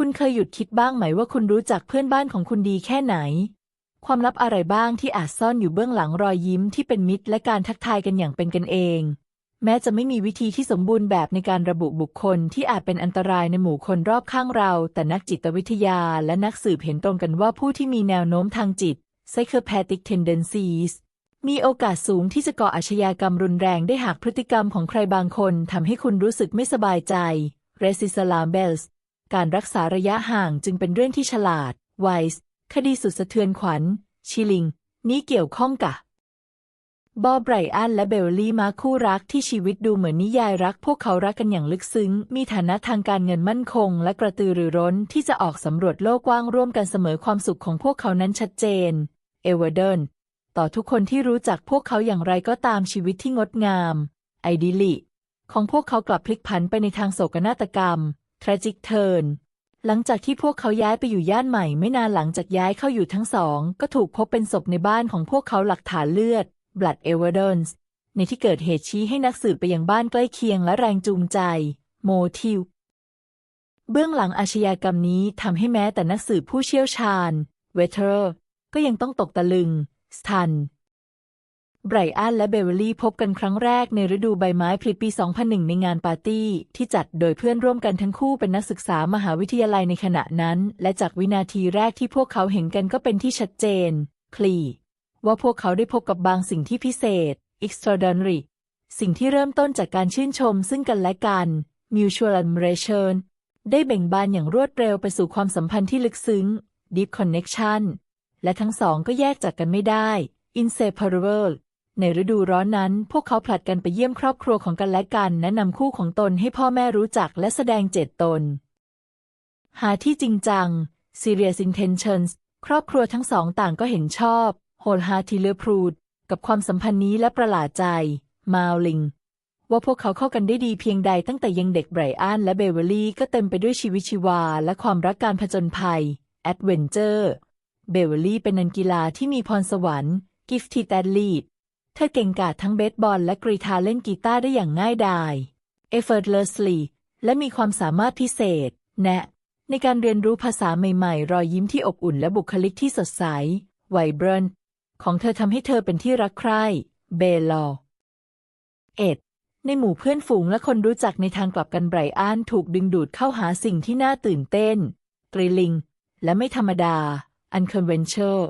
คุณเคยหยุดคิดบ้างไหมว่าคุณรู้จักเพื่อนบ้านของคุณดีแค่ไหน ความลับอะไรบ้างที่อาจซ่อนอยู่เบื้องหลังรอยยิ้มที่เป็นมิตร และการทักทายกันอย่างเป็นกันเอง แม้จะไม่มีวิธีที่สมบูรณ์แบบในการระบุบุคคลที่อาจเป็นอันตรายในหมู่คนรอบข้างเรา แต่นักจิตวิทยาและนักสืบเห็นตรงกันว่าผู้ที่มีแนวโน้มทางจิต psychopathic tendencies มีโอกาสสูงที่จะก่ออาชญากรรมรุนแรงได้หากพฤติกรรมของใครบางคนทำให้คุณรู้สึกไม่สบายใจ r e s i s l a m b e l s การรักษาระยะห่างจึงเป็นเรื่องที่ฉลาด wise คดีสุดสะเทือนขวัญ ชิลิง นี้เกี่ยวข้องกับบอบไบรอันและเบลลี่มาคู่รักที่ชีวิตดูเหมือนนิยายรัก พวกเขารักกันอย่างลึกซึ้ง มีฐานะทางการเงินมั่นคง และกระตือรือร้นที่จะออกสำรวจโลกกว้างร่วมกันเสมอความสุขของพวกเขานั้นชัดเจน เอเวอร์เดนต่อทุกคนที่รู้จักพวกเขาอย่างไรก็ตามชีวิตที่งดงาม ไอดิลิ ของพวกเขากลับพลิกผันไปในทางโศกนาฏกรรม tragic turn หลังจากที่พวกเขาย้ายไปอยู่ย่านใหม่ไม่นานหลังจากย้ายเข้าอยู่ทั้งสอง ก็ถูกพบเป็นศพในบ้านของพวกเขาหลักฐานเลือด blood evidence ในที่เกิดเหตุชี้ให้นักสืบไปยังบ้านใกล้เคียงและแรงจูงใจ motive เบื้องหลังอาชญากรรมนี้ทำให้แม้แต่นักสืบผู้เชี่ยวชาญ เวเทอร์ ก็ยังต้องตกตะลึงสทัน ไบรอันและเบเวอรี่พบกันครั้งแรกในฤดูใบไม้ผลิปี 2001 ในงานปาร์ตี้ ที่จัดโดยเพื่อนร่วมกันทั้งคู่เป็นนักศึกษามหาวิทยาลัยในขณะนั้น และจากวินาทีแรกที่พวกเขาเห็นกันก็เป็นที่ชัดเจน คลี ว่าพวกเขาได้พบกับบางสิ่งที่พิเศษ extraordinary สิ่งที่เริ่มต้นจากการชื่นชมซึ่งกันและกัน mutual admiration ได้เบ่งบานอย่างรวดเร็วไปสู่ความสัมพันธ์ที่ลึกซึ้ง deep connection และทั้งสองก็แยกจากกันไม่ได้ inseparable ในฤดูร้อนนั้น พวกเขาผลัดกันไปเยี่ยมครอบครัวของกันและกันแนะนำคู่ของตนให้พ่อแม่รู้จักและแสดงเจตตน หาที่จริงจัง serious intentions ครอบครัวทั้งสองต่างก็เห็นชอบ wholeheartedly approved กับความสัมพันธ์นี้และประหลาดใจ มาลิง ว่าพวกเขาเข้ากันได้ดีเพียงใดตั้งแต่ยังเด็กไบรอันและเบเวอรี่ก็เต็มไปด้วยชีวิตชีวา และความรักการผจญภัยแอดเวนเจอร์เบเวอรี่เป็นนักกีฬาที่มีพรสวรรค์กิฟทีแตดลีด เธอเก่งกาจทั้งเบสบอลและกรีธาเล่นกีตาร์ได้อย่างง่ายดาย effortlessly และมีความสามารถพิเศษ แนะ ในการเรียนรู้ภาษาใหม่ๆ รอยยิ้มที่อบอุ่นและบุคลิกที่สดใส vibrant ของเธอทำให้เธอเป็นที่รักใคร่เบลอเอ็ดในหมู่เพื่อนฝูงและคนรู้จักในทางกลับกันไบรอันถูกดึงดูดเข้าหาสิ่งที่น่าตื่นเต้น ตรีลิง และไม่ธรรมดา unconventional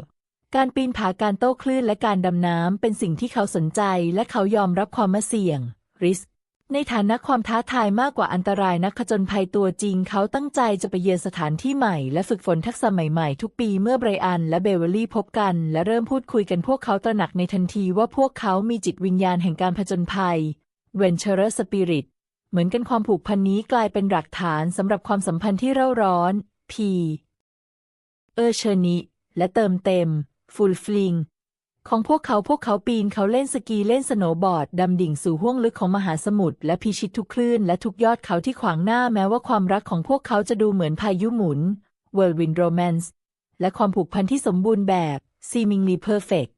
การปีนผาการโต้คลื่นและการดำน้ำเป็นสิ่งที่เขาสนใจ และเขายอมรับความเสี่ยง risk ในฐานะความท้าทายมากกว่าอันตรายนักผจญภัยตัวจริง เขาตั้งใจจะไปเยือนสถานที่ใหม่ และฝึกฝนทักษะใหม่ๆ ทุกปีเมื่อไบรอันและเบเวอรี่พบกัน และเริ่มพูดคุยกันพวกเขาตระหนักในทันทีว่าพวกเขามีจิตวิญญาณแห่งการผจญภัย Venturous Spirit เหมือนกันความผูกพันนี้กลายเป็นหลักฐานสำหรับความสัมพันธ์ที่เร่าร้อน P เออเชนิและเติมเต็ม ฟูลฟลิงของพวกเขาพวกเขาปีนเขาเล่นสกีเล่นสโนว์บอร์ด ดำดิ่งสู่ห้วงลึกของมหาสมุทรและพิชิตทุกคลื่นและทุกยอดเขาที่ขวางหน้าแม้ว่าความรักของพวกเขาจะดูเหมือนพายุหมุน whirlwind romance และความผูกพันที่สมบูรณ์แบบ seemingly perfect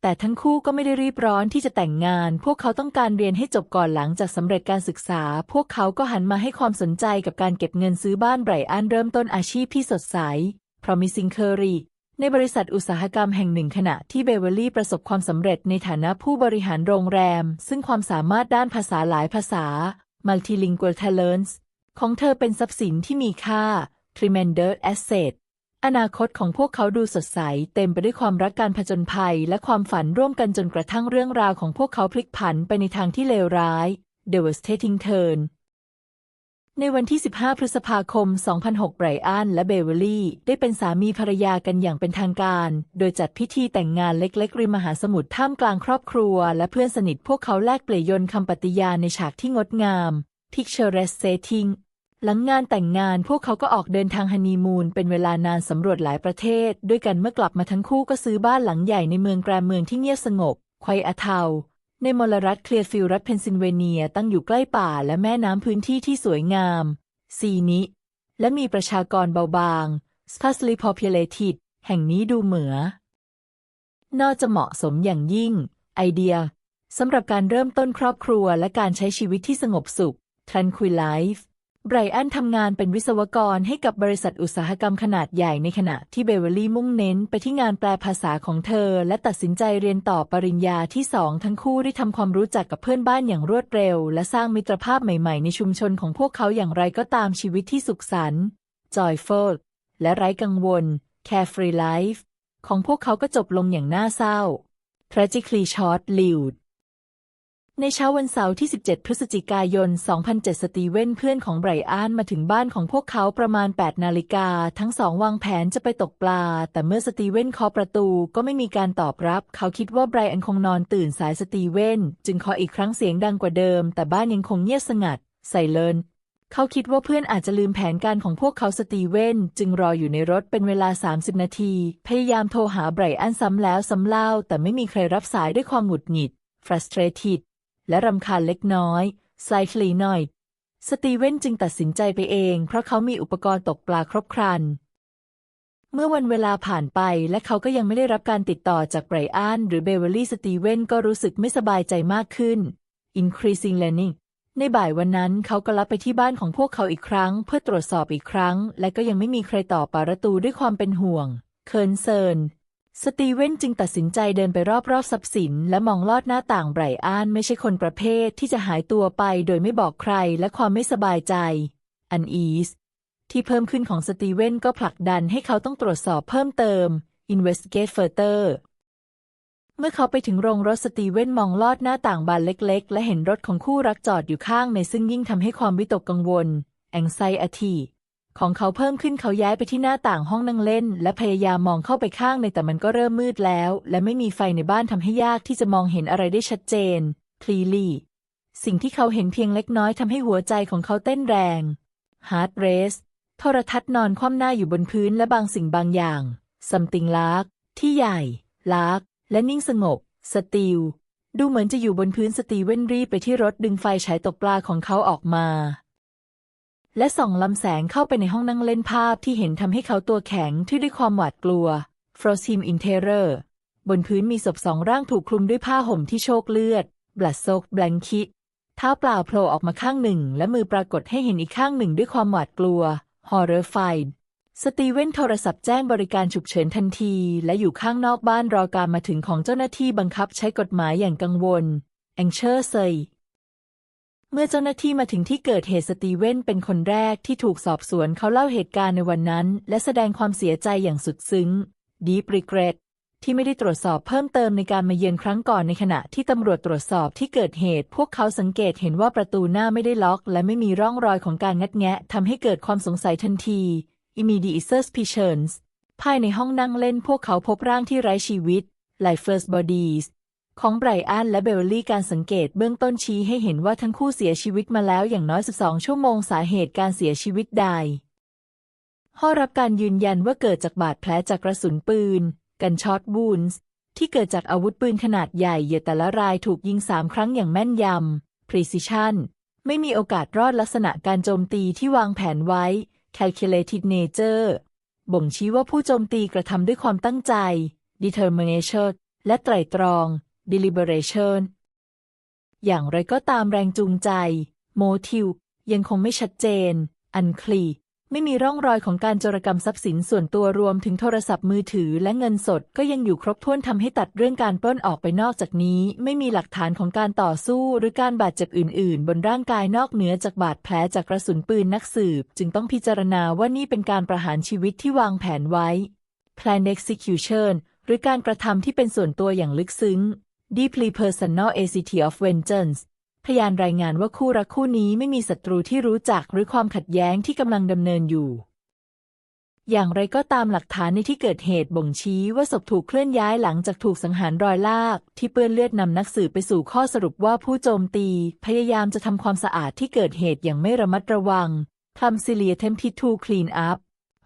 แต่ทั้งคู่ก็ไม่ได้รีบร้อนที่จะแต่งงาน พวกเขาต้องการเรียนให้จบก่อนหลังจากสำเร็จการศึกษา พวกเขาก็หันมาให้ความสนใจกับการเก็บเงินซื้อบ้านไบรอันเริ่มต้นอาชีพที่สดใส promising career ในบริษัทอุตสาหกรรมแห่งหนึ่งขณะที่เบเวอรี่ประสบความสำเร็จในฐานะผู้บริหารโรงแรม ซึ่งความสามารถด้านภาษาหลายภาษา multilingual talents ของเธอเป็นทรัพย์สินที่มีค่า tremendous asset อนาคตของพวกเขาดูสดใส เต็มไปด้วยความรักการผจญภัย และความฝันร่วมกันจนกระทั่งเรื่องราวของพวกเขาพลิกผันไปในทางที่เลวร้าย devastating turn ในวันที่ 15 พฤษภาคม 2006 ไบรอันและเบเวอรี่ ได้เป็นสามีภรรยากันอย่างเป็นทางการ โดยจัดพิธีแต่งงานเล็กๆ ริมมหาสมุทรท่ามกลางครอบครัว และเพื่อนสนิทพวกเขาแลกเปลี่ยนยนคำปฏิญาณในฉากที่งดงาม Picturesque setting หลังงานแต่งงานพวกเขาก็ออกเดินทางฮันนีมูนเป็นเวลานานสำรวจหลายประเทศ ด้วยกันเมื่อกลับมาทั้งคู่ก็ซื้อบ้านหลังใหญ่ในเมืองแกรมเมืองที่เงียบสงบควายอาเทา ในมลรัฐเคลียร์ฟิลด์รัฐเพนซิลเวเนียตั้งอยู่ใกล้ป่าและแม่น้ำพื้นที่ที่สวยงาม ซีนิ และมีประชากรเบาบาง sparsely populated แห่งนี้ดูเหมือน่าจะเหมาะสมอย่างยิ่ง ไอเดียสำหรับการเริ่มต้นครอบครัวและการใช้ชีวิตที่สงบสุข tranquil life ไบรอันทำงานเป็นวิศวกรให้กับบริษัทอุตสาหกรรมขนาดใหญ่ในขณะที่เบเวอรี่มุ่งเน้นไปที่งานแปลภาษาของเธอ และตัดสินใจเรียนต่อปริญญาที่สองทั้งคู่ได้ทำความรู้จักกับเพื่อนบ้านอย่างรวดเร็ว และสร้างมิตรภาพใหม่ๆ ในชุมชนของพวกเขาอย่างไรก็ตามชีวิตที่สุขสันต์ joyful และไร้กังวล carefree life ของพวกเขาก็จบลงอย่างน่าเศร้า tragically short-lived ในเช้าวันเสาร์ที่ 17 พฤศจิกายน 2007 สตีเวนเพื่อนของไบรอันมาถึงบ้านของพวกเขาประมาณ 8 นาฬิกา ทั้งสองวางแผนจะไปตกปลา แต่เมื่อสตีเวนเคาะประตูก็ไม่มีการตอบรับ เขาคิดว่าไบรอันคงนอนตื่นสายสตีเวนจึงเคาะอีกครั้งเสียงดังกว่าเดิม แต่บ้านยังคงเงียบสงัดใส่เลินเขาคิดว่าเพื่อนอาจจะลืมแผนการของพวกเขาสตีเวนจึงรออยู่ในรถเป็นเวลา 30 นาที พยายามโทรหาไบรอันซ้ำแล้วซ้ำเล่าแต่ไม่มีใครรับสายด้วยความหงุดหงิด frustrated และรำคาญเล็กน้อย slightly annoyed สตีเวนจึงตัดสินใจไปเอง เพราะเขามีอุปกรณ์ตกปลาครบครัน เมื่อวันเวลาผ่านไปและเขาก็ยังไม่ได้รับการติดต่อจากไบรอันหรือเบเวอรี่สตีเวนก็รู้สึกไม่สบายใจมากขึ้น increasing learning ในบ่ายวันนั้นเขาก็ลับไปที่บ้านของพวกเขาอีกครั้ง เพื่อตรวจสอบอีกครั้ง และก็ยังไม่มีใครตอบประตูด้วยความเป็นห่วง เคินเซิน สตีเวนจึงตัดสินใจเดินไปรอบๆทรัพย์สิน และมองลอดหน้าต่างไบรอันไม่ใช่คนประเภทที่จะหายตัวไปโดยไม่บอกใครและความไม่สบายใจ อันอีส ที่เพิ่มขึ้นของสตีเวนก็ผลักดันให้เขาต้องตรวจสอบเพิ่มเติม investigate further เมื่อเขาไปถึงโรงรถสตีเวนมองลอดหน้าต่างบานเล็ก ๆ และเห็นรถของคู่รักจอดอยู่ข้างในซึ่งยิ่งทำให้ความวิตกกังวล anxiety ของเขาเพิ่มขึ้นเขาย้ายไปที่หน้าต่างห้องนั่งเล่น และพยายามมองเข้าไปข้างในแต่มันก็เริ่มมืดแล้ว และไม่มีไฟในบ้านทำให้ยากที่จะมองเห็นอะไรได้ชัดเจน clearly สิ่งที่เขาเห็นเพียงเล็กน้อยทำให้หัวใจของเขาเต้นแรง heart race โทรทัศน์นอนคว่ำหน้าอยู่บนพื้นและบางสิ่งบางอย่าง something large ที่ใหญ่ large และนิ่งสงบ สตีลดูเหมือนจะอยู่บนพื้นสตีเวนรีไปที่รถดึงไฟฉายตกปลาของเขาออกมา และส่องลำแสงเข้าไปในห้องนั่งเล่นภาพที่เห็นทำให้เขาตัวแข็งที่ด้วยความหวาดกลัว froze him in terror บนพื้นมีศพสองร่างถูกคลุมด้วยผ้าห่มที่โชกเลือด blood soaked blanket เท้าเปล่าโผล่ออกมาข้างหนึ่ง และมือปรากฏให้เห็นอีกข้างหนึ่งด้วยความหวาดกลัว horrified สตีเวนโทรศัพท์แจ้งบริการฉุกเฉินทันที และอยู่ข้างนอกบ้านรอการมาถึงของเจ้าหน้าที่บังคับใช้กฎหมายอย่างกังวล anxious เเมื่อเจ้าหน้าที่มาถึงที่เกิดเหตุสตีเวนเป็นคนแรกที่ถูกสอบสวนเขาเล่าเหตุการณ์ในวันนั้น และแสดงความเสียใจอย่างสุดซึ้ง deep regret ที่ไม่ได้ตรวจสอบเพิ่มเติมในการมาเยือนครั้งก่อนในขณะที่ตำรวจตรวจสอบที่เกิดเหตุ พวกเขาสังเกตเห็นว่าประตูหน้าไม่ได้ล็อก และไม่มีร่องรอยของการงัดแงะทำให้เกิดความสงสัยทันที immediate suspicions ภายในห้องนั่งเล่นพวกเขาพบร่างที่ไร้ชีวิต lifeless bodies ของไบรอันและเบลลี่การสังเกตเบื้องต้นชี้ให้เห็นว่าทั้งคู่เสียชีวิตมาแล้วอย่างน้อย 12 ชั่วโมงสาเหตุการเสียชีวิตใดข้อรับการยืนยันว่าเกิดจากบาดแผลจากกระสุนปืน กันช็อตบูนส์ที่เกิดจากอาวุธปืนขนาดใหญ่เหยื่อแต่ละรายถูกยิงสามครั้งอย่างแม่นยำ precision ไม่มีโอกาสรอดลักษณะการโจมตีที่วางแผนไว้ calculated nature บ่งชี้ว่าผู้โจมตีกระทำด้วยความตั้งใจ determination และไตร่ตรอง deliberation อย่างไรก็ตามแรงจูงใจ motive ยังคงไม่ชัดเจน unclear ไม่มีร่องรอยของการโจรกรรมทรัพย์สินส่วนตัวรวมถึงโทรศัพท์มือถือและเงินสดก็ยังอยู่ครบถ้วนทำให้ตัดเรื่องการปล้นออกไปนอกจากนี้ ไม่มีหลักฐานของการต่อสู้หรือการบาดเจ็บอื่น ๆ บนร่างกายนอกเหนือจากบาดแผลจากกระสุนปืนนักสืบ จึงต้องพิจารณาว่านี่เป็นการประหารชีวิตที่วางแผนไว้ plan execution หรือการกระทำที่เป็นส่วนตัวอย่างลึกซึ้ง deeply personal act of vengeance พยานรายงานว่าคู่รักคู่นี้ไม่มีศัตรูที่รู้จักหรือความขัดแย้งที่กำลังดำเนินอยู่ อย่างไรก็ตามหลักฐานในที่เกิดเหตุบ่งชี้ว่าศพถูกเคลื่อนย้ายหลังจากถูกสังหารรอยลาก ที่เปื้อนเลือดนำนักสืบไปสู่ข้อสรุปว่าผู้โจมตี พยายามจะทำความสะอาดที่เกิดเหตุอย่างไม่ระมัดระวังทำซิเลียเทมพิทูคลีนอัพ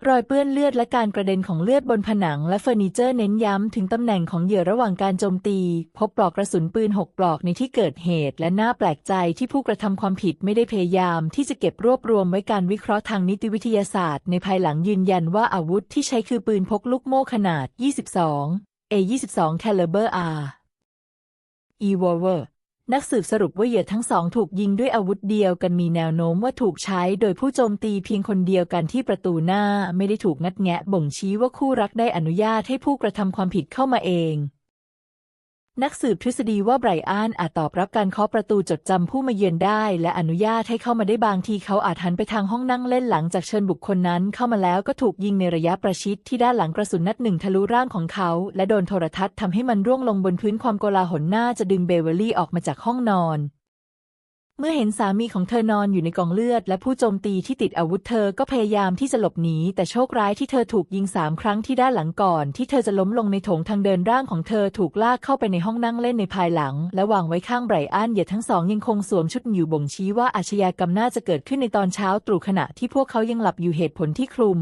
รอยเปื้อนเลือดและการกระเด็นของเลือดบนผนังและเฟอร์นิเจอร์เน้นย้ำถึงตำแหน่งของเหยื่อระหว่างการโจมตี พบปลอกกระสุนปืน 6 ปลอกในที่เกิดเหตุ และน่าแปลกใจที่ผู้กระทำความผิดไม่ได้พยายามที่จะเก็บรวบรวมไว้การวิเคราะห์ทางนิติวิทยาศาสตร์ ในภายหลังยืนยันว่าอาวุธที่ใช้คือปืนพกลูกโม่ขนาด 22 A22 caliber R e v o l v e r นักสืบสรุปว่าเหยื่อทั้งสองถูกยิงด้วยอาวุธเดียวกันมีแนวโน้มว่าถูกใช้โดยผู้โจมตีเพียงคนเดียวกันที่ประตูหน้าไม่ได้ถูกงัดแงะบ่งชี้ว่าคู่รักได้อนุญาตให้ผู้กระทำความผิดเข้ามาเอง นักสืบทฤษฎีว่าไบรอันอาจตอบรับการเคาะประตูจดจำผู้มาเยือนได้ และอนุญาตให้เข้ามาได้บางทีเขาอาจหันไปทางห้องนั่งเล่นหลังจากเชิญบุคคลนั้น เข้ามาแล้วก็ถูกยิงในระยะประชิดที่ด้านหลังกระสุนนัดหนึ่งทะลุร่างของเขา และโดนโทรทัศน์ทำให้มันร่วงลงบนพื้นความโกลาหลน่าจะดึงเบเวอรี่ออกมาจากห้องนอน เมื่อเห็นสามีของเธอนอนอยู่ในกองเลือด และผู้โจมตีที่ติดอาวุธเธอก็พยายามที่จะหลบหนีแต่โชคร้ายที่เธอถูกยิงสามครั้งที่ด้านหลังก่อน ที่เธอจะล้มลงในโถงทางเดินร่างของเธอถูกลากเข้าไปในห้องนั่งเล่นในภายหลัง และวางไว้ข้างไบรอันเหยียดทั้งสองยังคงสวมชุดอยู่บ่งชี้ว่าอาชญากรรมน่าจะเกิดขึ้นในตอนเช้าตรู่ขณะที่พวกเขายังหลับอยู่เหตุผลที่คลุม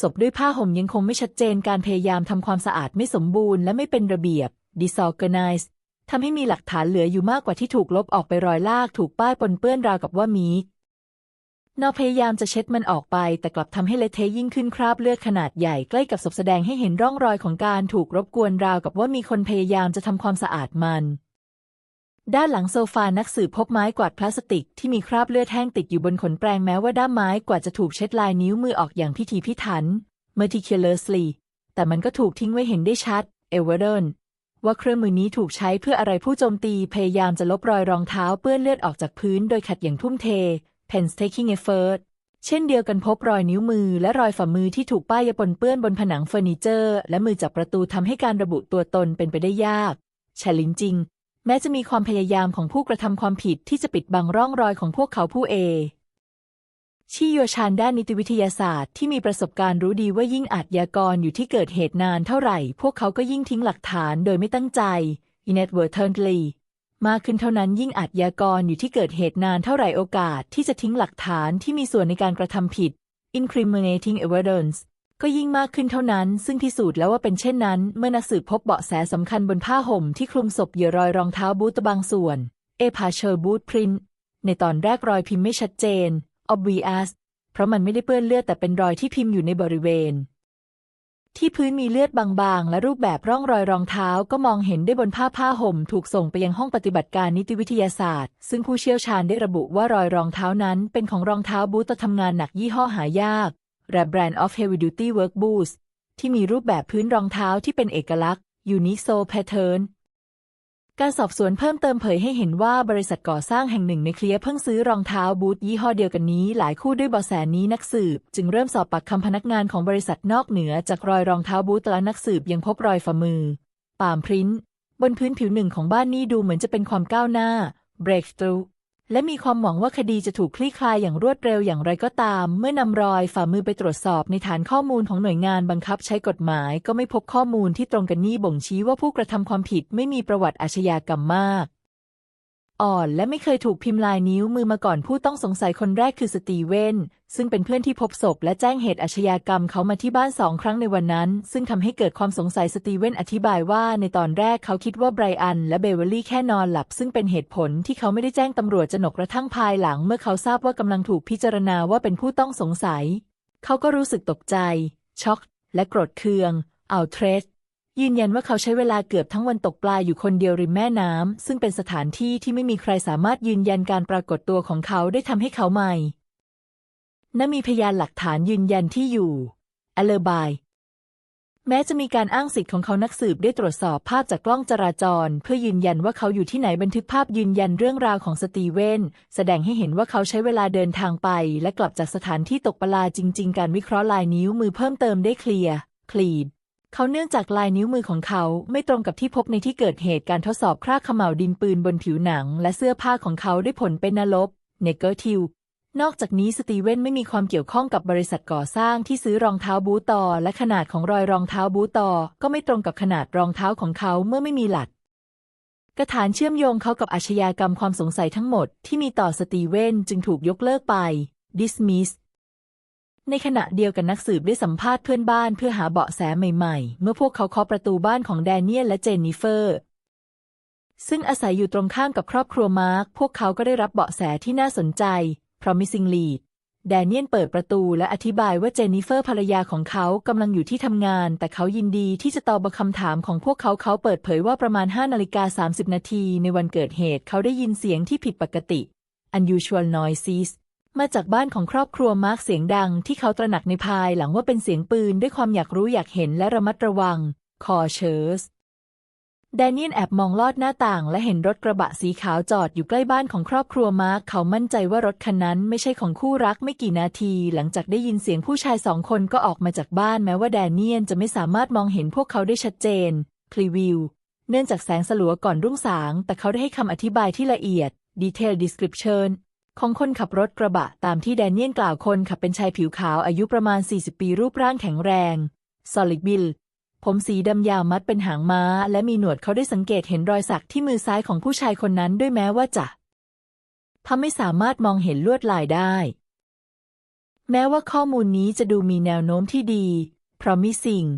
ศพด้วยผ้าห่มยังคงไม่ชัดเจนการพยายามทำความสะอาดไม่สมบูรณ์และไม่เป็นระเบียบ disorganized ทำให้มีหลักฐานเหลืออยู่มากกว่าที่ถูกลบออกไปรอยลากถูกป้ายปนเปื้อนราวกับว่ามีนอพยายามจะเช็ดมันออกไป แต่กลับทำให้เละเทะยิ่งขึ้นคราบเลือดขนาดใหญ่ใกล้กับศพแสดงให้เห็นร่องรอยของการถูกรบกวนราวกับว่ามีคนพยายามจะทำความสะอาดมัน ด้านหลังโซฟานักสืบพบไม้กวาดพลาสติกที่มีคราบเลือดแห้งติดอยู่บนขนแปรงแม้ว่าด้ามไม้กว่าจะถูกเช็ดลายนิ้วมือออกอย่างพิถีพิถัน meticulously แต่มันก็ถูกทิ้งไว้เห็นได้ชัด เอเวอร์เดน ว่าเครื่องมือนี้ถูกใช้เพื่ออะไรผู้โจมตีพยายามจะลบรอยรองเท้าเปื้อนเลือดออกจากพื้นโดยขัดอย่างทุ่มเท painstaking effort เช่นเดียวกันพบรอยนิ้วมือและรอยฝ่ามือที่ถูกป้ายยาปนเปื้อนบนผนังเฟอร์นิเจอร์ และมือจับประตูทำให้การระบุตัวตนเป็นไปได้ยากแฉลินจริง แม้จะมีความพยายามของผู้กระทำความผิดที่จะปิดบังร่องรอยของพวกเขาผู้เอ ชี่โยชานด้านนิติวิทยาศาสตร์ที่มีประสบการณ์รู้ดีว่ายิ่งอาจยากรอยู่ที่เกิดเหตุนานเท่าไหร่ พวกเขาก็ยิ่งทิ้งหลักฐานโดยไม่ตั้งใจ inadvertently มากขึ้นเท่านั้นยิ่งอาจยากรอยู่ที่เกิดเหตุนานเท่าไหร่โอกาสที่จะทิ้งหลักฐานที่มีส่วนในการกระทำผิด incriminating evidence ก็ยิ่งมากขึ้นเท่านั้น ซึ่งพิสูจน์แล้วว่าเป็นเช่นนั้น เมื่อนักสืบพบเบาะแสสำคัญบนผ้าห่มที่คลุมศพเหยื่อรอยรองเท้าบูทบางส่วน เอพาเชอร์บูทพรินในตอนแรกรอยพิมพ์ไม่ชัดเจน obvious เพราะมันไม่ได้เปื้อนเลือดแต่เป็นรอยที่พิมพ์อยู่ในบริเวณ ที่พื้นมีเลือดบางๆ และรูปแบบร่องรอยรองเท้าก็มองเห็นได้บนผ้าผ้าห่ม ถูกส่งไปยังห้องปฏิบัติการนิติวิทยาศาสตร์ ซึ่งผู้เชี่ยวชาญได้ระบุว่ารอยรองเท้านั้น เป็นของรองเท้าบูททำงานหนักยี่ห้อหายาก r a Brand of Heavy Duty Work Boots ที่มีรูปแบบพื้นรองเท้าที่เป็นเอกลักษณ์ Unique Sole Pattern การสอบสวนเพิ่มเติมเผยให้เห็นว่าบริษัทก่อสร้างแห่งหนึ่งในเคลียร์เพิ่งซื้อรองเท้าบูทยี่ห้อเดียวกันนี้หลายคู่ด้วยเบาะแสนี้นักสืบ จึงเริ่มสอบปากคำพนักงานของบริษัทนอกเหนือจากรอยรองเท้าบูทและนักสืบยังพบรอยฝ่ามือปามพริ้นบนพื้นผิวหนึ่งของบ้านนี้ดูเหมือนจะเป็นความก้าวหน้า breakthrough และมีความหวังว่าคดีจะถูกคลี่คลายอย่างรวดเร็วอย่างไรก็ตาม เมื่อนำรอยฝ่ามือไปตรวจสอบในฐานข้อมูลของหน่วยงานบังคับใช้กฎหมายก็ไม่พบข้อมูลที่ตรงกันนี่บ่งชี้ว่าผู้กระทำความผิดไม่มีประวัติอาชญากรรมมาก อ่อนและไม่เคยถูกพิมพ์ลายนิ้วมือมาก่อนผู้ต้องสงสัยคนแรกคือสตีเวนซึ่งเป็นเพื่อนที่พบศพและแจ้งเหตุอาชญากรรมเขามาที่บ้านสองครั้งในวันนั้น ซึ่งทำให้เกิดความสงสัยสตีเวนอธิบายว่าในตอนแรกเขาคิดว่าไบรอันและเบเวอรี่แค่นอนหลับ ซึ่งเป็นเหตุผลที่เขาไม่ได้แจ้งตำรวจจนกระทั่งภายหลัง เมื่อเขาทราบว่ากำลังถูกพิจารณาว่าเป็นผู้ต้องสงสัย เขาก็รู้สึกตกใจ ช็อก และโกรธเคืองเอาเทรส ยืนยันว่าเขาใช้เวลาเกือบทั้งวันตกปลาอยู่คนเดียวริมแม่น้ำซึ่งเป็นสถานที่ที่ไม่มีใครสามารถยืนยันการปรากฏตัวของเขาได้ทำให้เขาไม่และมีพยานหลักฐานยืนยันที่อยู่อเลบายแม้จะมีการอ้างสิทธิ์ของเขานักสืบได้ตรวจสอบภาพจากกล้องจราจร เพื่อยืนยันว่าเขาอยู่ที่ไหนบันทึกภาพยืนยันเรื่องราวของสตีเวนแสดงให้เห็นว่าเขาใช้เวลาเดินทางไป และกลับจากสถานที่ตกปลาจริง ๆ การวิเคราะห์ลายนิ้วมือเพิ่มเติมได้เคลียร์คลีด เขาเนื่องจากลายนิ้วมือของเขาไม่ตรงกับที่พบในที่เกิดเหตุการทดสอบคราบขม่าวดินปืนบนผิวหนัง และเสื้อผ้าของเขาได้ผลเป็นนลบเนเกอร์ทิวนอกจากนี้สตีเวนไม่มีความเกี่ยวข้องกับบริษัทก่อสร้างที่ซื้อรองเท้าบูตอ และขนาดของรอยรองเท้าบูตอ ก็ไม่ตรงกับขนาดรองเท้าของเขาเมื่อไม่มีหลักกระฐานเชื่อมโยงเขากับอาชญากรรมความสงสัยทั้งหมดที่มีต่อสตีเวนจึงถูกยกเลิกไป dismiss ในขณะเดียวกันนักสืบได้สัมภาษณ์เพื่อนบ้านเพื่อหาเบาะแสใหม่ๆ เมื่อพวกเขาเคาะประตูบ้านของแดเนียลและเจนนิเฟอร์ ซึ่งอาศัยอยู่ตรงข้ามกับครอบครัวมาร์ค พวกเขาก็ได้รับเบาะแสที่น่าสนใจ promising lead แดเนียนเปิดประตูและอธิบายว่าเจนนิเฟอร์ภรรยาของเขากำลังอยู่ที่ทำงาน แต่เขายินดีที่จะตอบคำถามของพวกเขาเขาเปิดเผยว่าประมาณ5นาฬิกา30 นาทีในวันเกิดเหตุเขาได้ยินเสียงที่ผิดปกติ unusual noises มาจากบ้านของครอบครัวมาร์กเสียงดังที่เขาตระหนักในภายหลังว่าเป็นเสียงปืนด้วยความอยากรู้อยากเห็นและระมัดระวัง คอเชอร์สแดเนียลแอบมองลอดหน้าต่าง และเห็นรถกระบะสีขาวจอดอยู่ใกล้บ้านของครอบครัวมาร์คเขามั่นใจว่ารถคันนั้นไม่ใช่ของคู่รักไม่กี่นาที หลังจากได้ยินเสียงผู้ชายสองคนก็ออกมาจากบ้านแม้ว่าแดเนียลจะไม่สามารถมองเห็นพวกเขาได้ชัดเจนคลีวิวเนื่องจากแสงสลัวก่อนรุ่งสาง แต่เขาได้ให้คำอธิบายที่ละเอียด detail description ของคนขับรถกระบะตามที่แดเนียลกล่าวคนขับเป็นชายผิวขาวอายุประมาณ 40 ปีรูปร่างแข็งแรง solid build ผมสีดำยาวมัดเป็นหางม้า และมีหนวดเขาได้สังเกตเห็นรอยสักที่มือซ้ายของผู้ชายคนนั้นด้วยแม้ว่าจะทำไม่สามารถมองเห็นลวดลายได้ แม้ว่าข้อมูลนี้จะดูมีแนวโน้มที่ดี promising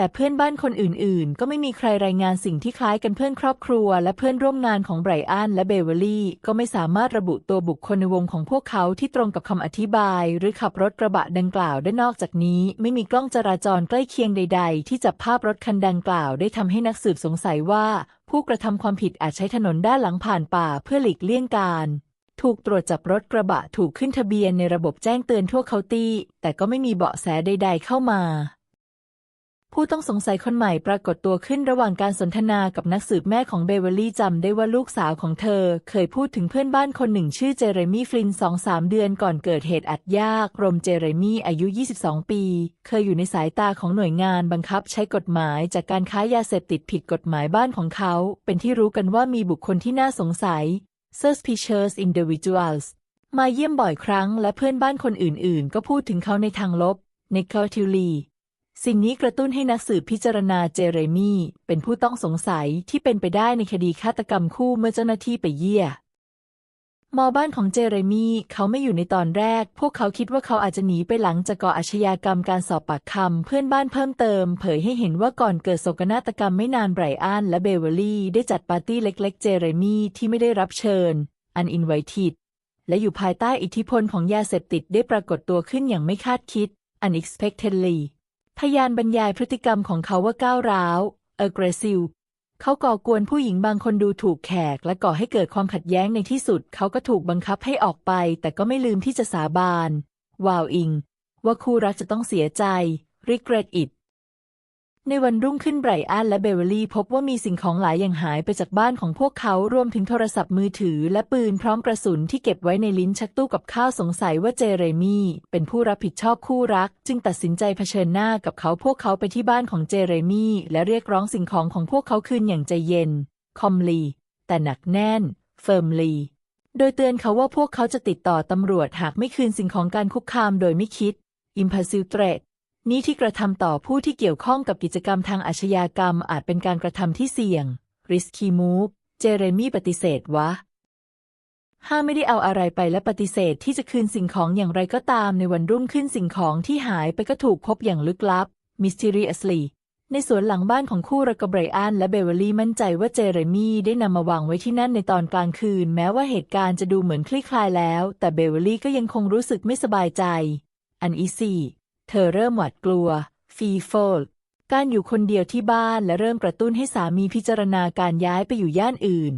แต่เพื่อนบ้านคนอื่นๆ ก็ไม่มีใครรายงานสิ่งที่คล้ายกันเพื่อนครอบครัว และเพื่อนร่วมงานของไบรอันและเบเวอรี่ก็ไม่สามารถระบุตัวบุคคลในวงของพวกเขาที่ตรงกับคำอธิบาย หรือขับรถกระบะดังกล่าวได้นอกจากนี้ ไม่มีกล้องจราจรใกล้เคียงใด ๆ ที่จับภาพรถคันดังกล่าวได้ทำให้นักสืบสงสัยว่า ผู้กระทำความผิดอาจใช้ถนนด้านหลังผ่านป่าเพื่อหลีกเลี่ยงการถูกตรวจจับรถกระบะถูกขึ้นทะเบียนในระบบแจ้งเตือนทั่วเคาน์ตี้แต่ก็ไม่มีเบาะแสใด ๆ เข้ามา ผู้ต้องสงสัยคนใหม่ปรากฏตัวขึ้นระหว่างการสนทนากับนักสืบแม่ของเบเวอรี่จำได้ว่าลูกสาวของเธอ เคยพูดถึงเพื่อนบ้านคนหนึ่งชื่อเจเรมี่ฟลินสองสามเดือนก่อนเกิดเหตุอัดยากรมเจเรมี่อายุ 22 ปี เคยอยู่ในสายตาของหน่วยงานบังคับใช้กฎหมายจากการค้ายาเสพติดผิดกฎหมายบ้านของเขา เป็นที่รู้กันว่ามีบุคคลที่น่าสงสัย suspicious individuals มาเยี่ยมบ่อยครั้งและเพื่อนบ้านคนอื่นๆ ก็พูดถึงเขาในทางลบ n e g a t i v e สิ่งนี้กระตุ้นให้นักสืบพิจารณาเจเรมี่เป็นผู้ต้องสงสัยที่เป็นไปได้ในคดีฆาตกรรมคู่เมื่อเจ้าหน้าที่ไปเยี่ยมอบ้านของเจเรมี่เขาไม่อยู่ในตอนแรก พวกเขาคิดว่าเขาอาจจะหนีไปหลังจากก่ออาชญากรรมการสอบปากคำเพื่อนบ้านเพิ่มเติม เผยให้เห็นว่าก่อนเกิดโศกนาฏกรรมไม่นานไบรอันและเบเวอรี่ได้จัดปาร์ตี้เล็ก ๆ เจเรมี่ที่ไม่ได้รับเชิญ uninvited และอยู่ภายใต้อิทธิพลของยาเสพติดได้ปรากฏตัวขึ้นอย่างไม่คาดคิด unexpectedly พยานบรรยายพฤติกรรมของเขาว่าก้าวร้าว aggressive เขาก่อกวนผู้หญิงบางคนดูถูกแขก และก่อให้เกิดความขัดแย้งในที่สุด เขาก็ถูกบังคับให้ออกไป แต่ก็ไม่ลืมที่จะสาบานวาวอิง ว่าคู่รักจะต้องเสียใจ regret it ในวันรุ่งขึ้นไบรอันและเบเวอรี่พบว่ามีสิ่งของหลายอย่างหายไปจากบ้านของพวกเขารวมถึงโทรศัพท์มือถือ และปืนพร้อมกระสุนที่เก็บไว้ในลิ้นชักตู้กับข้าวสงสัยว่าเจเรมี่เป็นผู้รับผิดชอบคู่รัก จึงตัดสินใจเผชิญหน้ากับเขาพวกเขาไปที่บ้านของเจเรมี่และเรียกร้องสิ่งของของพวกเขาคืนอย่างใจเย็น คอมลี แต่หนักแน่น เฟิร์มลีโดยเตือนเขาว่าพวกเขาจะติดต่อตำรวจหากไม่คืนสิ่งของการคุกคามโดยไม่คิด impulsive threat นี้ที่กระทำต่อผู้ที่เกี่ยวข้องกับกิจกรรมทางอาชญากรรมอาจเป็นการกระทำที่เสี่ยง risky move เจเรมี่ปฏิเสธว่าห้าไม่ได้เอาอะไรไปและปฏิเสธที่จะคืนสิ่งของอย่างไรก็ตามในวันรุ่งขึ้นสิ่งของที่หายไปก็ถูกพบอย่างลึกลับ mysteriously ในสวนหลังบ้านของคู่รักบไบรอันและเบเวอรี่มั่นใจว่าเจเรมี่ได้นำมาวางไว้ที่นั่นในตอนกลางคืน แม้ว่าเหตุการณ์จะดูเหมือนคลี่คลายแล้ว แต่เบเวอรี่ก็ยังคงรู้สึกไม่สบายใจ uneasy เธอเริ่มหวาดกลัว ฟีโฟลการอยู่คนเดียวที่บ้านและเริ่มกระตุ้นให้สามีพิจารณาการย้ายไปอยู่ย่านอื่น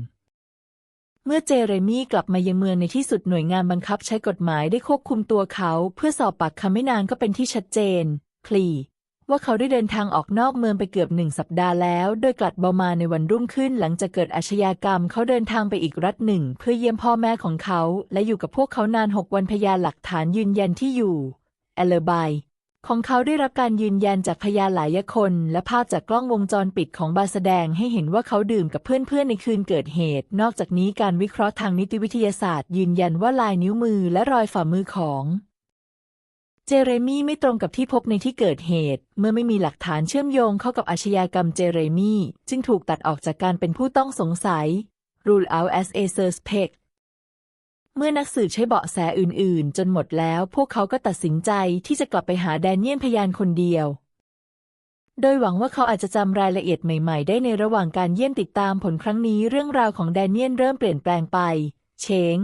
เมื่อเจเรมี่กลับมายังเมืองในที่สุดหน่วยงานบังคับใช้กฎหมายได้ควบคุมตัวเขาเพื่อสอบปากคำไม่นานก็เป็นที่ชัดเจน คลี ว่าเขาได้เดินทางออกนอกเมืองไปเกือบหนึ่งสัปดาห์แล้ว โดยกลับเบามาในวันรุ่งขึ้นหลังจากเกิดอาชญากรรม เขาเดินทางไปอีกรัฐหนึ่ง เพื่อเยี่ยมพ่อแม่ของเขา และอยู่กับพวกเขานานหกวันพยานหลักฐานยืนยันที่อยู่เอเลบาย ของเขาได้รับการยืนยันจากพยานหลายคน และภาพจากกล้องวงจรปิดของบาแสดงให้เห็นว่าเขาดื่มกับเพื่อนๆในคืนเกิดเหตุ นอกจากนี้การวิเคราะห์ทางนิติวิทยาศาสตร์ ยืนยันว่าลายนิ้วมือและรอยฝ่ามือของเจเรมี่ไม่ตรงกับที่พบในที่เกิดเหตุ เมื่อไม่มีหลักฐานเชื่อมโยงเข้ากับอาชญากรรมเจเรมี่ จึงถูกตัดออกจากการเป็นผู้ต้องสงสัย rule out as a suspect เมื่อนักสืบใช้เบาะแสอื่น ๆ จนหมดแล้ว พวกเขาก็ตัดสินใจที่จะกลับไปหาแดเนียลพยานคนเดียว โดยหวังว่าเขาอาจจะจำรายละเอียดใหม่ ๆ ได้ในระหว่างการเยี่ยมติดตามผลครั้งนี้เรื่องราวของแดเนียลเริ่มเปลี่ยนแปลงไป เชง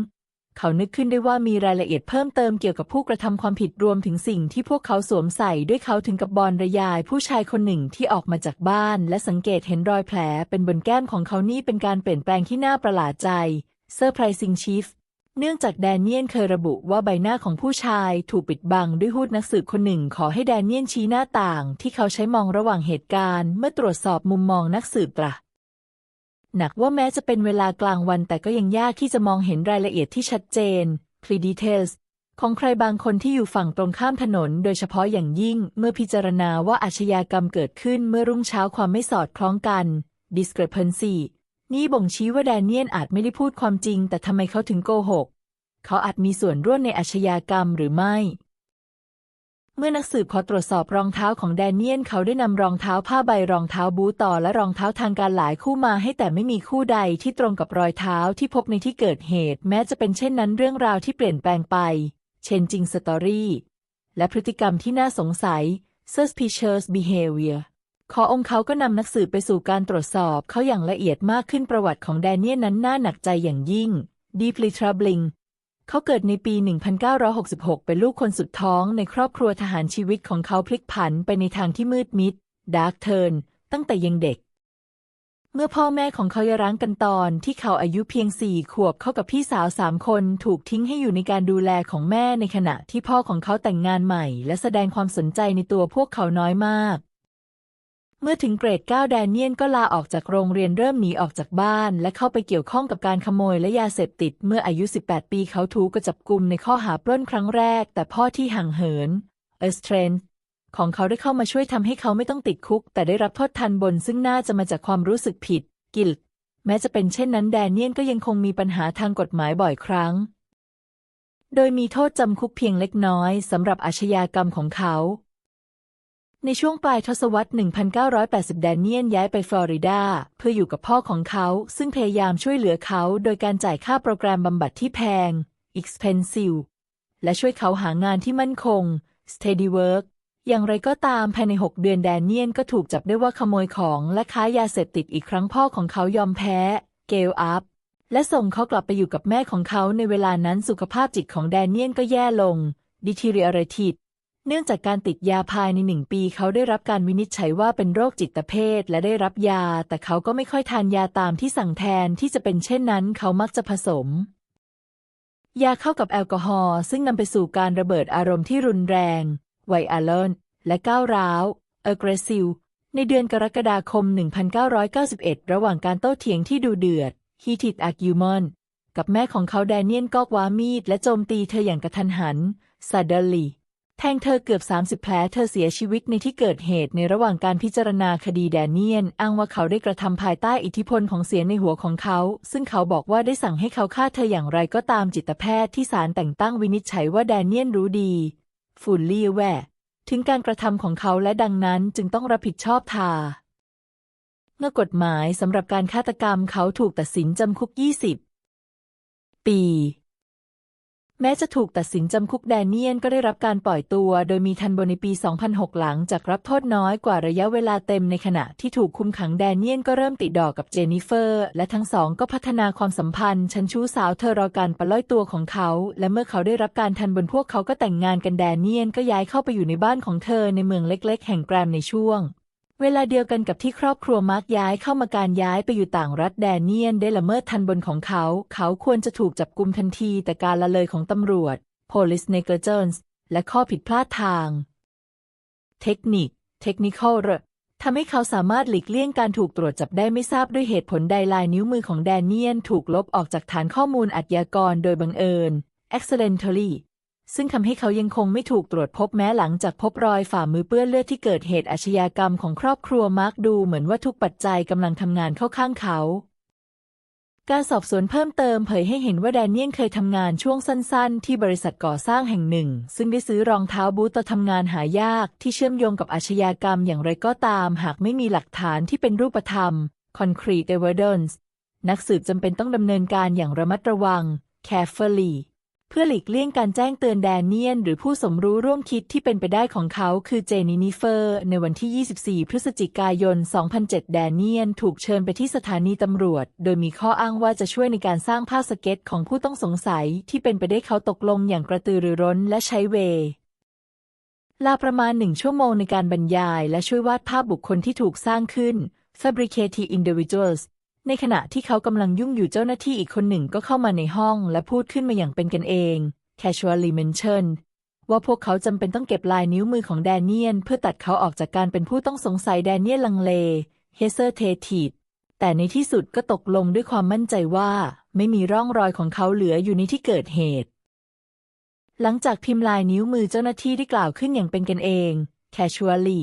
เขานึกขึ้นได้ว่ามีรายละเอียดเพิ่มเติมเกี่ยวกับผู้กระทำความผิดรวมถึงสิ่งที่พวกเขาสวมใส่ด้วยเขาถึงกับบอลระยาย ผู้ชายคนหนึ่งที่ออกมาจากบ้าน และสังเกตเห็นรอยแผล เป็นบนแก้มของเขานี่เป็นการเปลี่ยนแปลงที่น่าประหลาดใจเซอร์ไพรซิงชีฟ เนื่องจากแดเนียนเคยระบุว่าใบหน้าของผู้ชายถูกปิดบังด้วยฮูดนักสืบคนหนึ่งขอให้แดเนียนชี้หน้าต่าง ที่เขาใช้มองระหว่างเหตุการณ์เมื่อตรวจสอบมุมมองนักสืบตระหนักว่าแม้จะเป็นเวลากลางวันแต่ก็ยังยากที่จะมองเห็นรายละเอียดที่ชัดเจน clear details ของใครบางคนที่อยู่ฝั่งตรงข้ามถนน โดยเฉพาะอย่างยิ่งเมื่อพิจารณาว่าอาชญากรรมเกิดขึ้นเมื่อรุ่งเช้าความไม่สอดคล้องกัน discrepancy นี่บ่งชี้ว่าแดเนียนอาจไม่ได้พูดความจริง แต่ทำไมเขาถึงโกหก เขาอาจมีส่วนร่วมในอาชญากรรมหรือไม่ เมื่อนักสืบขอตรวจสอบรองเท้าของแดเนียน เขาได้นำรองเท้าผ้าใบรองเท้าบูต่อและรองเท้าทางการหลายคู่มาให้แต่ไม่มีคู่ใดที่ตรงกับรอยเท้าที่พบในที่เกิดเหตุ แม้จะเป็นเช่นนั้นเรื่องราวที่เปลี่ยนแปลงไป เช่นจริงสตอรี่และพฤติกรรมที่น่าสงสัย suspicious behavior ขอองค์เขาก็นำนักสืบไปสู่การตรวจสอบเขาอย่างละเอียดมากขึ้นประวัติของแดเนียลนั้นน่าหนักใจอย่างยิ่ง deeply troubling เขาเกิดในปี 1966 เป็นลูกคนสุดท้องในครอบครัวทหารชีวิตของเขาพลิกผันไปในทางที่มืดมิด dark turn ตั้งแต่ยังเด็ก เมื่อพ่อแม่ของเขายร้างกันตอนที่เขาอายุเพียงสี่ขวบเขากับพี่สาวสามคนถูกทิ้งให้อยู่ในการดูแลของแม่ในขณะที่พ่อของเขาแต่งงานใหม่ และแสดงความสนใจในตัวพวกเขาน้อยมาก เมื่อถึงเกรดเก้าแดเนียนก็ลาออกจากโรงเรียนเริ่มหนีออกจากบ้าน และเข้าไปเกี่ยวข้องกับการขโมยและยาเสพติด เมื่ออายุ 18 ปีเขาถูกกจับกุมในข้อหาปล้นครั้งแรก แต่พ่อที่ห่างเหิน เอสเทรนของเขาได้เข้ามาช่วยทำให้เขาไม่ต้องติดคุก แต่ได้รับโทษทันบน ซึ่งน่าจะมาจากความรู้สึกผิด กิลแม้จะเป็นเช่นนั้นแดเนียนก็ยังคงมีปัญหาทางกฎหมายบ่อยครั้ง โดยมีโทษจำคุกเพียงเล็กน้อยสำหรับอาชญากรรมของเขา ในช่วงปลายทศวรรษ 1980 แดเนียนย้ายไปฟลอริดา เพื่ออยู่กับพ่อของเขา ซึ่งพยายามช่วยเหลือเขาโดยการจ่ายค่าโปรแกรมบำบัดที่แพง expensive และช่วยเขาหางานที่มั่นคง steady work อย่างไรก็ตามภายใน 6 เดือนแดเนียนก็ถูกจับได้ว่าขโมยของและค้ายาเสพติดอีกครั้งพ่อของเขายอมแพ้ เกลอัพ และส่งเขากลับไปอยู่กับแม่ของเขาในเวลานั้นสุขภาพจิตของแดเนียนก็แย่ลง deteriorated เนื่องจากการติดยาภายในหนึ่งปีเขาได้รับการวินิจฉัยว่าเป็นโรคจิตเภทและได้รับยา แต่เขาก็ไม่ค่อยทานยาตามที่สั่งแทนที่จะเป็นเช่นนั้น เขามักจะผสม ยาเข้ากับแอลกอฮอล์ซึ่งนำไปสู่การระเบิดอารมณ์ที่รุนแรงไวอาเลนและก้าวร้าว aggressive ในเดือนกรกฎาคม 1991 ระหว่างการโต้เถียงที่ดูเดือด heated argument กับแม่ของเขาแดเนียนก็ว้ามีดและโจมตีเธออย่างกระทันหัน suddenly แทงเธอเกือบ 30 แผล เธอเสียชีวิตในที่เกิดเหตุในระหว่างการพิจารณาคดีแดเนียน อ้างว่าเขาได้กระทำภายใต้อิทธิพลของเสียงในหัวของเขา ซึ่งเขาบอกว่าได้สั่งให้เขาฆ่าเธออย่างไรก็ตามจิตแพทย์ที่ศาลแต่งตั้งวินิจฉัยว่าแดเนียนรู้ดี fully aware ถึงการกระทำของเขาและดังนั้นจึงต้องรับผิดชอบทาเมื่อกฎหมายสำหรับการฆาตกรรมเขาถูกตัดสินจำคุก 20 ปี แม้จะถูกตัดสินจำคุกแดเนียนก็ได้รับการปล่อยตัว โดยมีทันบนในปี 2006 หลังจากรับโทษน้อยกว่าระยะเวลาเต็มในขณะที่ถูกคุมขังแดเนียนก็เริ่มติดดอกกับเจนิเฟอร์ และทั้งสองก็พัฒนาความสัมพันธ์ ชั้นชู้สาวเธอรอการปล่อยตัวของเขา และเมื่อเขาได้รับการทันบนพวกเขาก็แต่งงานกันแดเนียนก็ย้ายเข้าไปอยู่ในบ้านของเธอในเมืองเล็ก ๆ แห่งแกรมในช่วง เวลาเดียวกันกับที่ครอบครัวมาร์กย้ายเข้ามาการย้ายไปอยู่ต่างรัฐแดนเนียนได้ละเมิดทันบนของเขา เขาควรจะถูกจับกุมทันทีแต่การละเลยของตำรวจ police negligence และข้อผิดพลาดทาง เทคนิค technical ทำให้เขาสามารถหลีกเลี่ยงการถูกตรวจจับได้ไม่ทราบด้วยเหตุผลใดลายนิ้วมือของแดเนียนถูกลบออกจากฐานข้อมูลอาชญากรโดยบังเอิญ accidentally ซึ่งทำให้เขายังคงไม่ถูกตรวจพบแม้หลังจากพบรอยฝ่ามือเปื้อนเลือดที่เกิดเหตุอาชญากรรมของครอบครัวมาร์กดูเหมือนว่าทุกปัจจัยกำลังทำงานเข้าข้างเขาการสอบสวนเพิ่มเติมเผยให้เห็นว่าแดเนียนเคยทำงานช่วงสั้นๆ ที่บริษัทก่อสร้างแห่งหนึ่ง ซึ่งได้ซื้อรองเท้าบูทต่อทำงานหายากที่เชื่อมโยงกับอาชญากรรมอย่างไรก็ตาม หากไม่มีหลักฐานที่เป็นรูปธรรม concrete evidence นักสืบจำเป็นต้องดำเนินการอย่างระมัดระวัง carefully เพื่อหลีกเลี่ยงการแจ้งเตือนแดเนียน หรือผู้สมรู้ร่วมคิดที่เป็นไปได้ของเขาคือเจนินิเฟอร์ ในวันที่ 24 พฤศจิกายน 2007 แดเนียนถูกเชิญไปที่สถานีตำรวจ โดยมีข้ออ้างว่าจะช่วยในการสร้างภาพสเก็ตของผู้ต้องสงสัยที่เป็นไปได้เขาตกลงอย่างกระตือรือร้นและใช้เวลาประมาณหนึ่งชั่วโมงในการบรรยาย และช่วยวาดภาพบุคคลที่ถูกสร้างขึ้น Fabricated Individuals ในขณะที่เขากำลังยุ่งอยู่เจ้าหน้าที่อีกคนหนึ่งก็เข้ามาในห้องและพูดขึ้นมาอย่างเป็นกันเอง casually mentioned ว่าพวกเขาจำเป็นต้องเก็บลายนิ้วมือของแดเนียน เพื่อตัดเขาออกจากการเป็นผู้ต้องสงสัยแดเนียนลังเล hesitated แต่ในที่สุดก็ตกลงด้วยความมั่นใจว่า ไม่มีร่องรอยของเขาเหลืออยู่ในที่เกิดเหตุ หลังจากพิมพ์ลายนิ้วมือเจ้าหน้าที่ได้กล่าวขึ้นอย่างเป็นกันเอง casually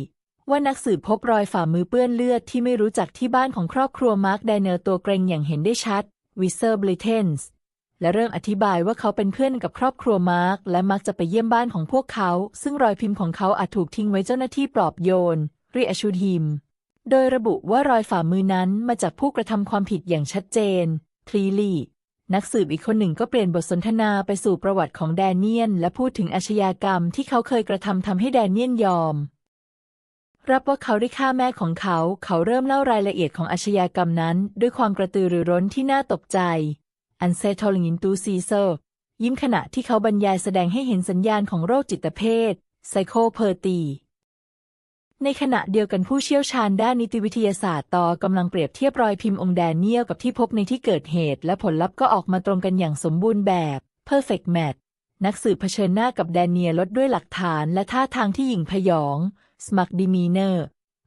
ว่านักสืบพบรอยฝ่ามือเปื้อนเลือดที่ไม่รู้จักที่บ้านของครอบครัวมาร์คไดเนลตัวเกรงอย่างเห็นได้ชัดวิเซอร์บลิเทนส์และเริ่มอธิบายว่าเขาเป็นเพื่อนกับครอบครัวมาร์คและมักจะไปเยี่ยมบ้านของพวกเขา ซึ่งรอยพิมพ์ของเขาอาจถูกทิ้งไว้เจ้าหน้าที่ปลอบโยนเรียชูดิม โดยระบุว่ารอยฝ่ามือนั้นมาจากผู้กระทำความผิดอย่างชัดเจนคลีลีนักสืบอีกคนหนึ่งก็เปลี่ยนบทสนทนาไปสู่ประวัติของแดเนียน และพูดถึงอาชญากรรมที่เขาเคยกระทำทำให้แดเนียนยอม รับว่าเขาได้ฆ่าแม่ของเขา เขาเริ่มเล่ารายละเอียดของอาชญากรรมนั้น ด้วยความกระตือรือร้นที่น่าตกใจ unsettling enthusiasm ยิ้มขณะที่เขาบรรยายแสดงให้เห็นสัญญาณของโรคจิตเภท psychopathy ในขณะเดียวกันผู้เชี่ยวชาญด้านนิติวิทยาศาสตร์ต่อกำลังเปรียบเทียบรอยพิมพ์องค์แดเนียลกับที่พบในที่เกิดเหตุ และผลลัพธ์ก็ออกมาตรงกันอย่างสมบูรณ์แบบ perfect match นักสืบเผชิญหน้ากับแดเนียลลดด้วยหลักฐานและท่าทางที่หยิ่งพยอง smug demeanor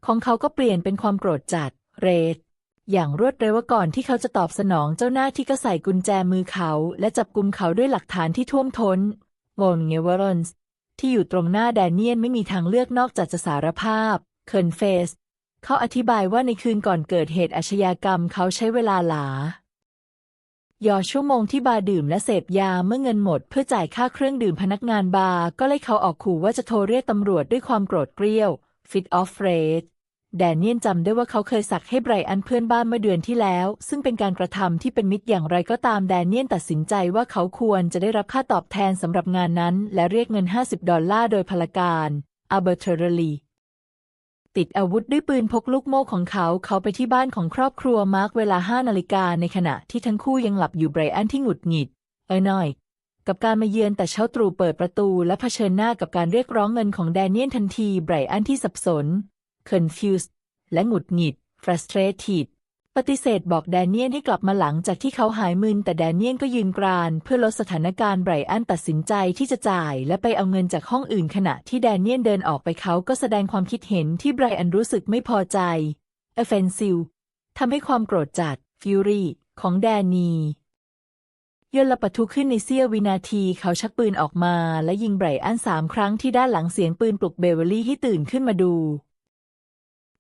ของเขาก็เปลี่ยนเป็นความโกรธจัด red อย่างรวดเร็วว่าก่อนที่เขาจะตอบสนองเจ้าหน้าที่ก็ใส่กุญแจมือเขา และจับกุมเขาด้วยหลักฐานที่ท่วมท้นโกนเงเวอรอนส์ที่อยู่ตรงหน้าแดเนียนไม่มีทางเลือกนอกจากจะสารภาพ เคิร์นเฟส เขาอธิบายว่าในคืนก่อนเกิดเหตุอาชญากรรมเขาใช้เวลาหลา ยอชั่วโมงที่บาร์ดื่มและเสพยาเมื่อเงินหมด เพื่อจ่ายค่าเครื่องดื่มพนักงานบาร์ก็เลยเขาออกขู่ว่าจะโทรเรียกตำรวจด้วยความโกรธเกรี้ยว fit of rage แดเนียนจำได้ว่าเขาเคยสักให้ไบรอันเพื่อนบ้านเมื่อเดือนที่แล้ว ซึ่งเป็นการกระทำที่เป็นมิตรอย่างไรก็ตามแดเนียนตัดสินใจว่าเขาควรจะได้รับค่าตอบแทนสำหรับงานนั้น และเรียกเงิน 50 ดอลลาร์โดยพลการ arbitrarily ติดอาวุธด้วยปืนพกลูกโม่ของเขาเขาไปที่บ้านของครอบครัวมาร์กเวลาห้านาฬิกาในขณะที่ทั้งคู่ยังหลับอยู่ไบรอันที่หงุดหงิด เออหน่อย กับการมาเยือนแต่เช้าตรู่เปิดประตูและเผชิญหน้ากับการเรียกร้องเงินของแดเนียนทันทีไบรอันที่สับสน confused และหงุดหงิด frustrated ปฏิเสธบอกแดเนียนให้กลับมาหลังจากที่เขาหายมึนแต่แดเนียนก็ยืนกรานเพื่อลดสถานการณ์ไบรอันตัดสินใจที่จะจ่ายและไปเอาเงินจากห้องอื่นขณะที่แดเนียนเดินออกไปเขาก็แสดงความคิดเห็นที่ไบรอันรู้สึกไม่พอใจ offensive ทำให้ความโกรธจัด fury ของแดนียนต์ระปะทุขึ้นในเสี้ยววินาทีเขาชักปืนออกมาและยิงไบรอันสามครั้งที่ด้านหลังเสียงปืนปลุกเบเวอรี่ให้ตื่นขึ้นมาดู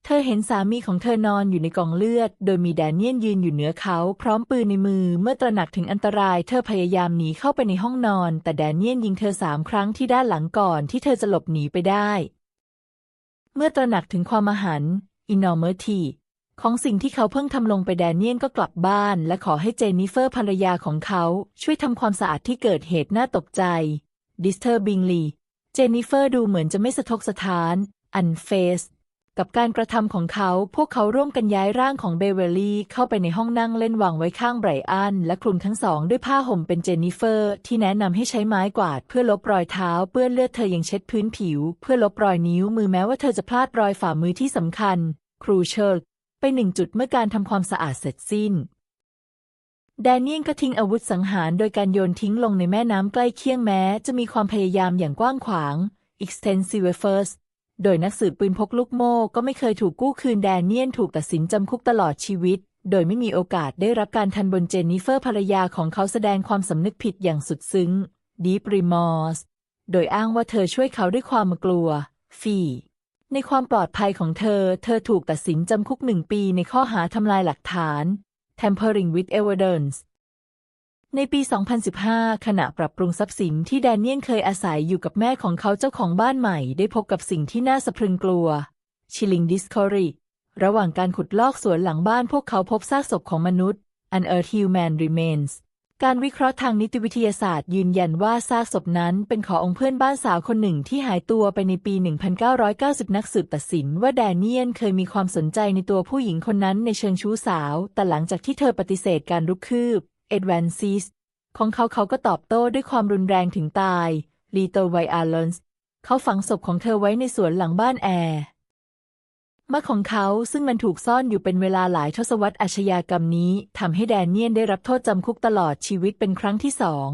เธอเห็นสามีของเธอนอนอยู่ในกองเลือด โดยมีแดเนียนยืนอยู่เหนือเขาพร้อมปืนในมือ เมื่อตระหนักถึงอันตราย เธอพยายามหนีเข้าไปในห้องนอน แต่แดเนียนยิงเธอสามครั้งที่ด้านหลังก่อนที่เธอจะหลบหนีไปได้ เมื่อตระหนักถึงความหันอาหาร enormity ของสิ่งที่เขาเพิ่งทำลงไปแดเนียนก็กลับบ้าน และขอให้เจนนิเฟอร์ภรรยาของเขา ช่วยทำความสะอาดที่เกิดเหตุน่าตกใจ disturbingly เจนนิเฟอร์ดูเหมือนจะไม่สะทกสะท้าน unfazed กับการกระทำของเขา พวกเขาร่วมกันย้ายร่างของเบเวอรี่เข้าไปในห้องนั่งเล่นวางไว้ข้างไบรอัน และคลุมทั้งสองด้วยผ้าห่มเป็นเจนนิเฟอร์ ที่แนะนำให้ใช้ไม้กวาดเพื่อลบรอยเท้า เปื้อนเลือดเธอยังเช็ดพื้นผิว เพื่อลบรอยนิ้วมือแม้ว่าเธอจะพลาดรอยฝ่ามือที่สำคัญ ครูเชิร์ไปหนึ่งจุดเมื่อการทำความสะอาดเสร็จสิ้นแดเนียนก็ทิ้งอาวุธสังหารโดยการโยนทิ้งลงในแม่น้ำใกล้เคียงแม้ จะมีความพยายามอย่างกว้างขวาง extensive efforts โดยนักสืบปืนพกลูกโม่ก็ไม่เคยถูกกู้คืนแดเนียนถูกตัดสินจำคุกตลอดชีวิต โดยไม่มีโอกาสได้รับการทันบนเจนนิเฟอร์ภรรยาของเขาแสดงความสำนึกผิดอย่างสุดซึ้ง deep remorse โดยอ้างว่าเธอช่วยเขาด้วยความกลัว ฟีในความปลอดภัยของเธอ เธอถูกตัดสินจำคุกหนึ่งปีในข้อหาทำลายหลักฐาน tampering with evidence ในปี 2015 ขณะปรับปรุงทรัพย์สินที่แดเนียนเคยอาศัยอยู่กับแม่ของเขาเจ้าของบ้านใหม่ ได้พบกับสิ่งที่น่าสะพรึงกลัว Chilling Discovery ระหว่างการขุดลอกสวนหลังบ้านพวกเขาพบซากศพของมนุษย์ Unearthed Human Remains การวิเคราะห์ทางนิติวิทยาศาสตร์ยืนยันว่าซากศพนั้นเป็นขององค์เพื่อนบ้านสาวคนหนึ่งที่หายตัวไปในปี 1990 นักสืบตัดสินว่าแดเนียนเคยมีความสนใจในตัวผู้หญิงคนนั้นในเชิงชู้สาว แต่หลังจากที่เธอปฏิเสธการลุกคืบ เอ็ดแวนซีสของเขาเขาก็ตอบโต้ด้วยความรุนแรงถึงตาย ลีโตไวอาร์ลอนส์เขาฝังศพของเธอไว้ในสวนหลังบ้านแอร์มะของเขาซึ่งมันถูกซ่อนอยู่เป็นเวลาหลายทศวรรษอาชญากรรมนี้ทำให้แดเนียนได้รับโทษจำคุกตลอดชีวิตเป็นครั้งที่สอง